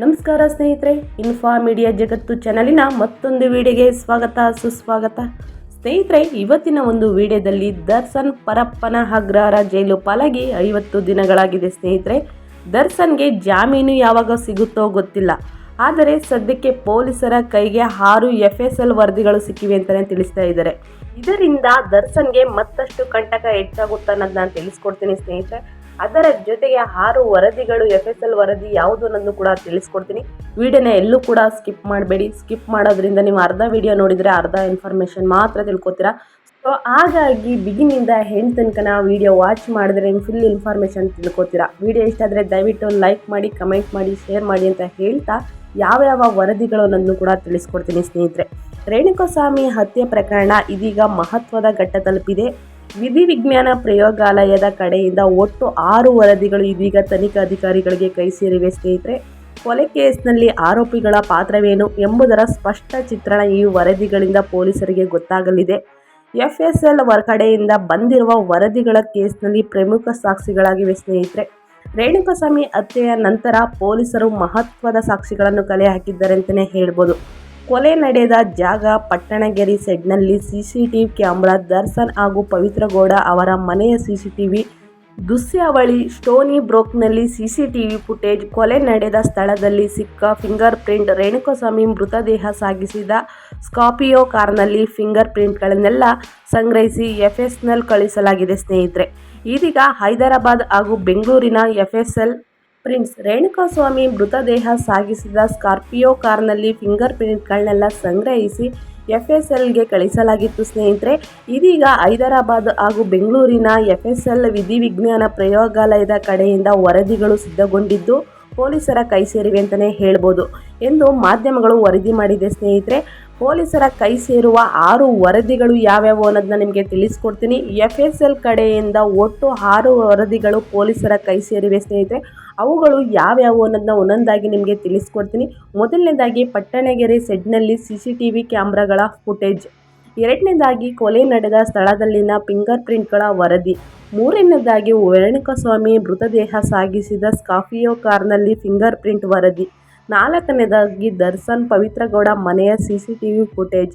ನಮಸ್ಕಾರ ಸ್ನೇಹಿತರೆ info media ಜಗತ್ತು ಚಾನಲಿನ ಮತ್ತೊಂದು ವಿಡಿಯೋಗೆ ಸ್ವಾಗತ, ಸುಸ್ವಾಗತ. ಸ್ನೇಹಿತರೆ, ಇವತ್ತಿನ ಒಂದು ವಿಡಿಯೋದಲ್ಲಿ ದರ್ಶನ್ ಪರಪ್ಪನ ಅಗ್ರಹಾರ ಜೈಲು ಪಾಲಾಗಿ ಐವತ್ತು ದಿನಗಳಾಗಿದೆ ಸ್ನೇಹಿತರೆ. ದರ್ಶನ್ಗೆ ಜಾಮೀನು ಯಾವಾಗ ಸಿಗುತ್ತೋ ಗೊತ್ತಿಲ್ಲ. ಆದರೆ ಸದ್ಯಕ್ಕೆ ಪೊಲೀಸರ ಕೈಗೆ ಆರು ಎಫ್ ಎಸ್ ಎಲ್ ವರದಿಗಳು ಸಿಕ್ಕಿವೆ ಅಂತಲೇ ತಿಳಿಸ್ತಾ ಇದ್ದಾರೆ. ಇದರಿಂದ ದರ್ಶನ್ಗೆ ಮತ್ತಷ್ಟು ಕಂಟಕ ಹೆಚ್ಚಾಗುತ್ತೆ ಅನ್ನೋದು ನಾನು ತಿಳಿಸ್ಕೊಡ್ತೀನಿ ಸ್ನೇಹಿತರೆ. ಅದರ ಜೊತೆಗೆ ಆರು ವರದಿಗಳು ಎಫ್ ಎಸ್ ಎಲ್ ವರದಿ ಯಾವುದು ಅನ್ನೋದು ಕೂಡ ತಿಳಿಸ್ಕೊಡ್ತೀನಿ. ವಿಡಿಯೋನ ಎಲ್ಲೂ ಕೂಡ ಸ್ಕಿಪ್ ಮಾಡಬೇಡಿ. ಸ್ಕಿಪ್ ಮಾಡೋದ್ರಿಂದ ನೀವು ಅರ್ಧ ವಿಡಿಯೋ ನೋಡಿದರೆ ಅರ್ಧ ಇನ್ಫಾರ್ಮೇಷನ್ ಮಾತ್ರ ತಿಳ್ಕೊತೀರಾ. ಸೊ ಹಾಗಾಗಿ ಬಿಗಿನಿಂದ ಹೆಣ್ಣು ತನಕನ ವಿಡಿಯೋ ವಾಚ್ ಮಾಡಿದ್ರೆ ನೀವು ಫುಲ್ ಇನ್ಫಾರ್ಮೇಷನ್ ತಿಳ್ಕೊತೀರಾ. ವಿಡಿಯೋ ಇಷ್ಟ ಆದರೆ ದಯವಿಟ್ಟು ಲೈಕ್ ಮಾಡಿ ಕಮೆಂಟ್ ಮಾಡಿ ಶೇರ್ ಮಾಡಿ ಅಂತ ಹೇಳ್ತಾ ಯಾವ್ಯಾವ ವರದಿಗಳು ಅನ್ನೋದನ್ನು ಕೂಡ ತಿಳಿಸ್ಕೊಡ್ತೀನಿ ಸ್ನೇಹಿತರೆ. ರೇಣುಕಸ್ವಾಮಿ ಹತ್ಯೆ ಪ್ರಕರಣ ಇದೀಗ ಮಹತ್ವದ ಘಟ್ಟ ತಲುಪಿದೆ ವಿಧಿ ವಿಜ್ಞಾನ ಪ್ರಯೋಗಾಲಯದ ಕಡೆಯಿಂದ ಒಟ್ಟು ಆರು ವರದಿಗಳು ಇದೀಗ ತನಿಖಾಧಿಕಾರಿಗಳಿಗೆ ಕೈ ಸೇರಿವೆ. ಸ್ನೇಹಿತರೆ, ಕೊಲೆ ಕೇಸ್ನಲ್ಲಿ ಆರೋಪಿಗಳ ಪಾತ್ರವೇನು ಎಂಬುದರ ಸ್ಪಷ್ಟ ಚಿತ್ರಣ ಈ ವರದಿಗಳಿಂದ ಪೊಲೀಸರಿಗೆ ಗೊತ್ತಾಗಲಿದೆ. ಎಫ್ ಎಸ್ ಎಲ್ ಕಡೆಯಿಂದ ಬಂದಿರುವ ವರದಿಗಳ ಕೇಸ್ನಲ್ಲಿ ಪ್ರಮುಖ ಸಾಕ್ಷಿಗಳಾಗಿವೆ. ಸ್ನೇಹಿತರೆ, ರೇಣುಕಸ್ವಾಮಿ ಹತ್ಯೆಯ ನಂತರ ಪೊಲೀಸರು ಮಹತ್ವದ ಸಾಕ್ಷಿಗಳನ್ನು ಕಲೆ ಹಾಕಿದ್ದಾರೆ ಅಂತಲೇ ಹೇಳ್ಬೋದು. ಕೊಲೆ ನಡೆದ ಜಾಗ ಪಟ್ಟಣಗೆರೆ ಸೆಡ್ನಲ್ಲಿ ಸಿಸಿಟಿವಿ ಕ್ಯಾಮೆರಾ, ದರ್ಶನ್ ಹಾಗೂ ಪವಿತ್ರಗೌಡ ಅವರ ಮನೆಯ ಸಿಸಿಟಿವಿ ದುಸ್ಯಾವಳಿ ಸ್ಟೋನಿ ಬ್ರೋಕ್ನಲ್ಲಿ ಸಿಸಿಟಿವಿ ಫುಟೇಜ್ ಕೊಲೆ ನಡೆದ ಸ್ಥಳದಲ್ಲಿ ಸಿಕ್ಕ ಫಿಂಗರ್ ಪ್ರಿಂಟ್, ರೇಣುಕಸ್ವಾಮಿ ಮೃತದೇಹ ಸಾಗಿಸಿದ ಸ್ಕಾಪಿಯೋ ಕಾರ್ನಲ್ಲಿ ಫಿಂಗರ್ ಪ್ರಿಂಟ್ಗಳನ್ನೆಲ್ಲ ಸಂಗ್ರಹಿಸಿ ಎಫ್ಎಸ್ನಲ್ಲಿ ಕಳಿಸಲಾಗಿದೆ ಸ್ನೇಹಿತರೆ. ಇದೀಗ ಹೈದರಾಬಾದ್ ಹಾಗೂ ಬೆಂಗಳೂರಿನ ಎಫ್ಎಸ್ಎಲ್ ಪ್ರಿನ್ಸ್ ರೇಣುಕಾಸ್ವಾಮಿ ಮೃತದೇಹ ಸಾಗಿಸಿದ ಸ್ಕಾರ್ಪಿಯೋ ಕಾರ್ನಲ್ಲಿ ಫಿಂಗರ್ ಪ್ರಿಂಟ್ಗಳನ್ನೆಲ್ಲ ಸಂಗ್ರಹಿಸಿ ಎಫ್ ಎಸ್ ಎಲ್ಗೆ ಕಳಿಸಲಾಗಿತ್ತು ಸ್ನೇಹಿತರೆ. ಇದೀಗ ಹೈದರಾಬಾದ್ ಹಾಗೂ ಬೆಂಗಳೂರಿನ ಎಫ್ ಎಸ್ ಎಲ್ ವಿಧಿವಿಜ್ಞಾನ ಪ್ರಯೋಗಾಲಯದ ಕಡೆಯಿಂದ ವರದಿಗಳು ಸಿದ್ಧಗೊಂಡಿದ್ದು ಪೊಲೀಸರ ಕೈ ಸೇರಿವೆ ಅಂತಲೇ ಹೇಳ್ಬೋದು ಎಂದು ಮಾಧ್ಯಮಗಳು ವರದಿ ಮಾಡಿದೆ ಸ್ನೇಹಿತರೆ. ಪೊಲೀಸರ ಕೈ ಸೇರುವ ಆರು ವರದಿಗಳು ಯಾವ್ಯಾವು ಅನ್ನೋದನ್ನ ನಿಮಗೆ ತಿಳಿಸ್ಕೊಡ್ತೀನಿ. ಎಫ್ ಎಸ್ ಎಲ್ ಕಡೆಯಿಂದ ಒಟ್ಟು ಆರು ವರದಿಗಳು ಪೊಲೀಸರ ಕೈ ಸೇರಿವೆ ಸ್ನೇಹಿತರೆ. ಅವುಗಳು ಯಾವ್ಯಾವು ಅನ್ನೋದನ್ನ ಒಂದೊಂದಾಗಿ ನಿಮಗೆ ತಿಳಿಸ್ಕೊಡ್ತೀನಿ. ಮೊದಲನೇದಾಗಿ ಪಟ್ಟಣಗೆರೆ ಸೆಡ್ನಲ್ಲಿ ಸಿ ಸಿ ಟಿ ವಿ ಕ್ಯಾಮ್ರಾಗಳ ಫುಟೇಜ್. ಎರಡನೇದಾಗಿ ಕೊಲೆ ನಡೆದ ಸ್ಥಳದಲ್ಲಿನ ಫಿಂಗರ್ ಪ್ರಿಂಟ್ಗಳ ವರದಿ. ಮೂರನೇದಾಗಿ ವೇಣುಕಸ್ವಾಮಿ ಮೃತದೇಹ ಸಾಗಿಸಿದ ಸ್ಕಾಫಿಯೋ ಕಾರ್ನಲ್ಲಿ ಫಿಂಗರ್ ಪ್ರಿಂಟ್ ವರದಿ. ನಾಲ್ಕನೇದಾಗಿ ದರ್ಶನ್ ಪವಿತ್ರಗೌಡ ಮನೆಯ C C T V footage.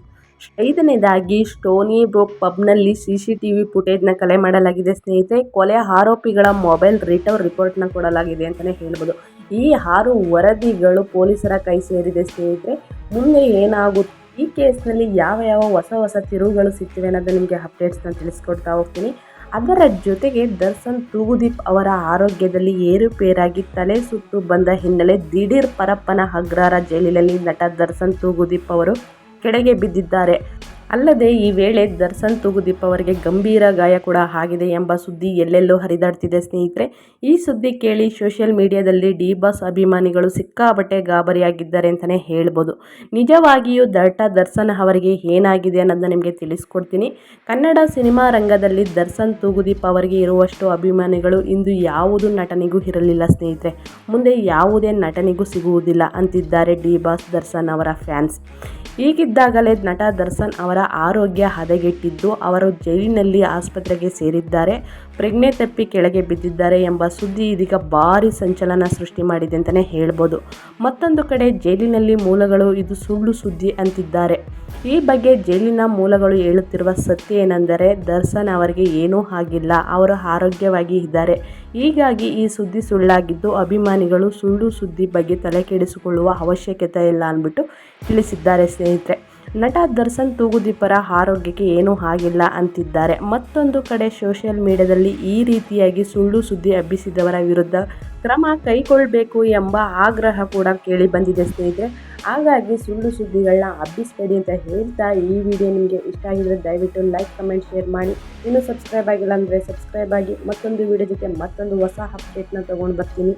ಐದನೇದಾಗಿ, Stoney Brook ಪಬ್ನಲ್ಲಿ ಸಿ ಸಿ ಟಿ ವಿ ಫುಟೇಜ್ನ ಕಲೆ ಮಾಡಲಾಗಿದೆ. ಸ್ನೇಹಿತರೆ, ಕೊಲೆ ಆರೋಪಿಗಳ ಮೊಬೈಲ್ ರಿಟರ್ನ್ ರಿಪೋರ್ಟ್ನ ಕೊಡಲಾಗಿದೆ ಅಂತಲೇ ಹೇಳ್ಬೋದು. ಈ ಆರು ವರದಿಗಳು ಪೊಲೀಸರ ಕೈ ಸೇರಿದೆ ಸ್ನೇಹಿತರೆ. ಮುಂದೆ ಏನಾಗುತ್ತೆ? ಈ ಕೇಸ್ನಲ್ಲಿ ಯಾವ ಯಾವ ಹೊಸ ಹೊಸ ತಿರುವುಗಳು ಸಿಗ್ತಿವೆ ಅನ್ನೋದು ನಿಮಗೆ ಅಪ್ಡೇಟ್ಸ್ನ ತಿಳಿಸ್ಕೊಡ್ತಾ ಹೋಗ್ತೀನಿ. ಅದರ ಜೊತೆಗೆ ದರ್ಶನ್ ತೂಗುದೀಪ್ ಅವರ ಆರೋಗ್ಯದಲ್ಲಿ ಏರುಪೇರಾಗಿ ತಲೆ ಸುತ್ತು ಬಂದ ಹಿನ್ನೆಲೆ ದಿಢೀರ್ ಪರಪ್ಪನ ಅಗ್ರಾರ ಜೈಲಿನಲ್ಲಿ ನಟ ದರ್ಶನ್ ತೂಗುದೀಪ್ ಅವರು ಕೆಳಗೆ ಬಿದ್ದಿದ್ದಾರೆ. ಅಲ್ಲದೆ ಈ ವೇಳೆ ದರ್ಶನ್ ತೂಗುದೀಪ್ ಅವರಿಗೆ ಗಂಭೀರ ಗಾಯ ಕೂಡ ಆಗಿದೆ ಎಂಬ ಸುದ್ದಿ ಎಲ್ಲೆಲ್ಲೋ ಹರಿದಾಡ್ತಿದೆ ಸ್ನೇಹಿತರೆ. ಈ ಸುದ್ದಿ ಕೇಳಿ ಸೋಷಿಯಲ್ ಮೀಡಿಯಾದಲ್ಲಿ ಡಿ ಬಾಸ್ ಅಭಿಮಾನಿಗಳು ಸಿಕ್ಕಾಬಟ್ಟೆ ಗಾಬರಿಯಾಗಿದ್ದಾರೆ ಅಂತಲೇ ಹೇಳ್ಬೋದು. ನಿಜವಾಗಿಯೂ ದಟ್ಟ ದರ್ಶನ್ ಅವರಿಗೆ ಏನಾಗಿದೆ ಅನ್ನೋದನ್ನ ನಿಮಗೆ ತಿಳಿಸ್ಕೊಡ್ತೀನಿ. ಕನ್ನಡ ಸಿನಿಮಾ ರಂಗದಲ್ಲಿ ದರ್ಶನ್ ತೂಗುದೀಪ್ ಅವರಿಗೆ ಇರುವಷ್ಟು ಅಭಿಮಾನಿಗಳು ಇಂದು ಯಾವುದು ನಟನಿಗೂ ಇರಲಿಲ್ಲ ಸ್ನೇಹಿತರೆ. ಮುಂದೆ ಯಾವುದೇ ನಟನಿಗೂ ಸಿಗುವುದಿಲ್ಲ ಅಂತಿದ್ದಾರೆ ಡಿ ಬಾಸ್ ದರ್ಶನ್ ಅವರ ಫ್ಯಾನ್ಸ್. ಹೀಗಿದ್ದಾಗಲೇ ನಟ ದರ್ಶನ್ ಅವರ ಆರೋಗ್ಯ ಹದಗೆಟ್ಟಿದ್ದು, ಅವರು ಜೈಲಿನಲ್ಲಿ ಆಸ್ಪತ್ರೆಗೆ ಸೇರಿದ್ದಾರೆ, ಪ್ರಜ್ಞೆ ತಪ್ಪಿ ಕೆಳಗೆ ಬಿದ್ದಿದ್ದಾರೆ ಎಂಬ ಸುದ್ದಿ ಇದೀಗ ಭಾರಿ ಸಂಚಲನ ಸೃಷ್ಟಿ ಮಾಡಿದೆ ಅಂತಲೇ ಹೇಳ್ಬೋದು. ಮತ್ತೊಂದು ಕಡೆ ಜೈಲಿನಲ್ಲಿ ಮೂಲಗಳು ಇದು ಸುಳ್ಳು ಸುದ್ದಿ ಅಂತಿದ್ದಾರೆ. ಈ ಬಗ್ಗೆ ಜೈಲಿನ ಮೂಲಗಳು ಹೇಳುತ್ತಿರುವ ಸತ್ಯ ಏನೆಂದರೆ, ದರ್ಶನ್ ಅವರಿಗೆ ಏನೂ ಆಗಿಲ್ಲ, ಅವರು ಆರೋಗ್ಯವಾಗಿ ಇದ್ದಾರೆ. ಹೀಗಾಗಿ ಈ ಸುದ್ದಿ ಸುಳ್ಳಾಗಿದ್ದು, ಅಭಿಮಾನಿಗಳು ಸುಳ್ಳು ಸುದ್ದಿ ಬಗ್ಗೆ ತಲೆ ಕೆಡಿಸಿಕೊಳ್ಳುವ ಅವಶ್ಯಕತೆ ಇಲ್ಲ ಅಂದ್ಬಿಟ್ಟು ತಿಳಿಸಿದ್ದಾರೆ ಸ್ನೇಹಿತರೆ. ನಟ ದರ್ಶನ್ ತೂಗುದೀಪರ ಆರೋಗ್ಯಕ್ಕೆ ಏನೂ ಆಗಿಲ್ಲ ಅಂತಿದ್ದಾರೆ. ಮತ್ತೊಂದು ಕಡೆ ಸೋಷಿಯಲ್ ಮೀಡಿಯಾದಲ್ಲಿ ಈ ರೀತಿಯಾಗಿ ಸುಳ್ಳು ಸುದ್ದಿ ಹಬ್ಬಿಸಿದವರ ವಿರುದ್ಧ ಕ್ರಮ ಕೈಗೊಳ್ಳಬೇಕು ಎಂಬ ಆಗ್ರಹ ಕೂಡ ಕೇಳಿ ಬಂದಿದೆ ಸ್ನೇಹಿತರೆ. ಹಾಗಾಗಿ ಸುಳ್ಳು ಸುದ್ದಿಗಳನ್ನ ಹಬ್ಬಿಸಬೇಡಿ ಅಂತ ಹೇಳ್ತಾ ಈ ವಿಡಿಯೋ ನಿಮಗೆ ಇಷ್ಟ ಆಗಿದ್ರೆ ದಯವಿಟ್ಟು ಲೈಕ್ ಕಮೆಂಟ್ ಶೇರ್ ಮಾಡಿ. ಇನ್ನೂ ಸಬ್ಸ್ಕ್ರೈಬ್ ಆಗಿಲ್ಲ ಅಂದರೆ ಸಬ್ಸ್ಕ್ರೈಬ್ ಆಗಿ ಮತ್ತೊಂದು ವಿಡಿಯೋ ಜೊತೆ ಮತ್ತೊಂದು ಹೊಸ ಅಪ್ಡೇಟ್ನ ತೊಗೊಂಡು ಬರ್ತೀನಿ.